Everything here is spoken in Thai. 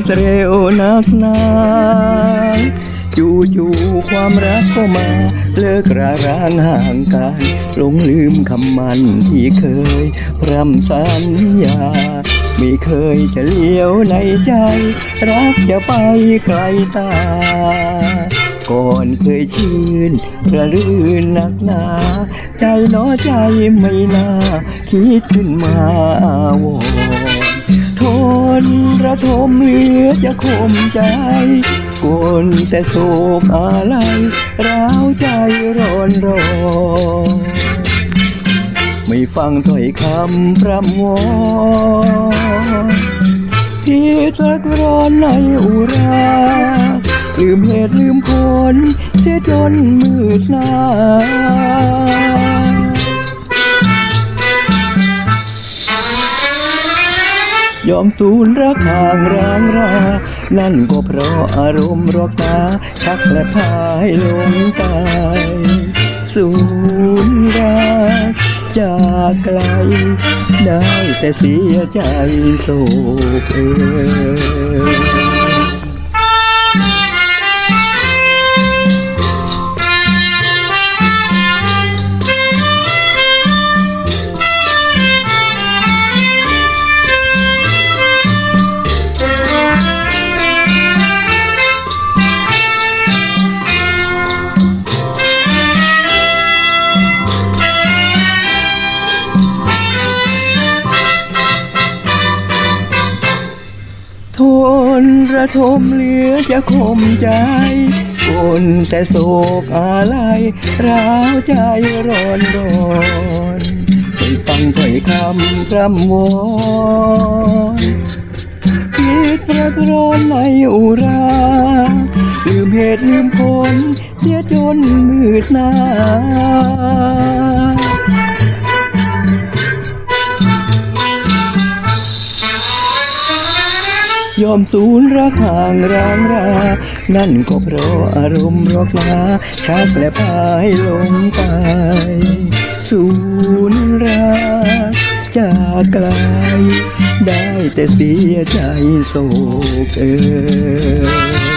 ดเร็วนักหนาจู่จู่ๆความรักก็มา เลิกราร้างห่างกันหลงลืมคำมันที่เคย พร่ำสัญญา ไม่เคยจะเลี้ยวในใจ รักจะไปไกลตา ก่อนเคยชื่นระรื่นหนักหนา ใจหนอใจไม่น่า คิดขึ้นมาอาวร นระทมเหลือจะข่มใจกนแต่โศกอะไรร้าวใจร้อนร้อนไม่ฟังถ้อยคำพร่ำวอนผิดรักร้อนในอุราลืมเหตุลืมผลเสียจนมืดหน้า ยอมสูญรักห่างร้างรา นั่นก็เพราะอารมณ์รอกตา ชักและพายลงตายสูญรักจากไกล ได้แต่เสียใจโศกเอ่ย ทนระทมเหลือจะข่มใจคนแต่โศกอะไรร้าวใจร้อนร้อนไปฟังถ้อยคำพร่ำวอนคิดรักร้อนในอุราลืมเหตุลืมผลเสียจนมืดหน้า ยอมสูญรักห่างรางรา นั่นก็เพราะอารมณ์รอกลาชักและพายลงไปสูญรักจากไกล ได้แต่เสียใจโศกเอ่ย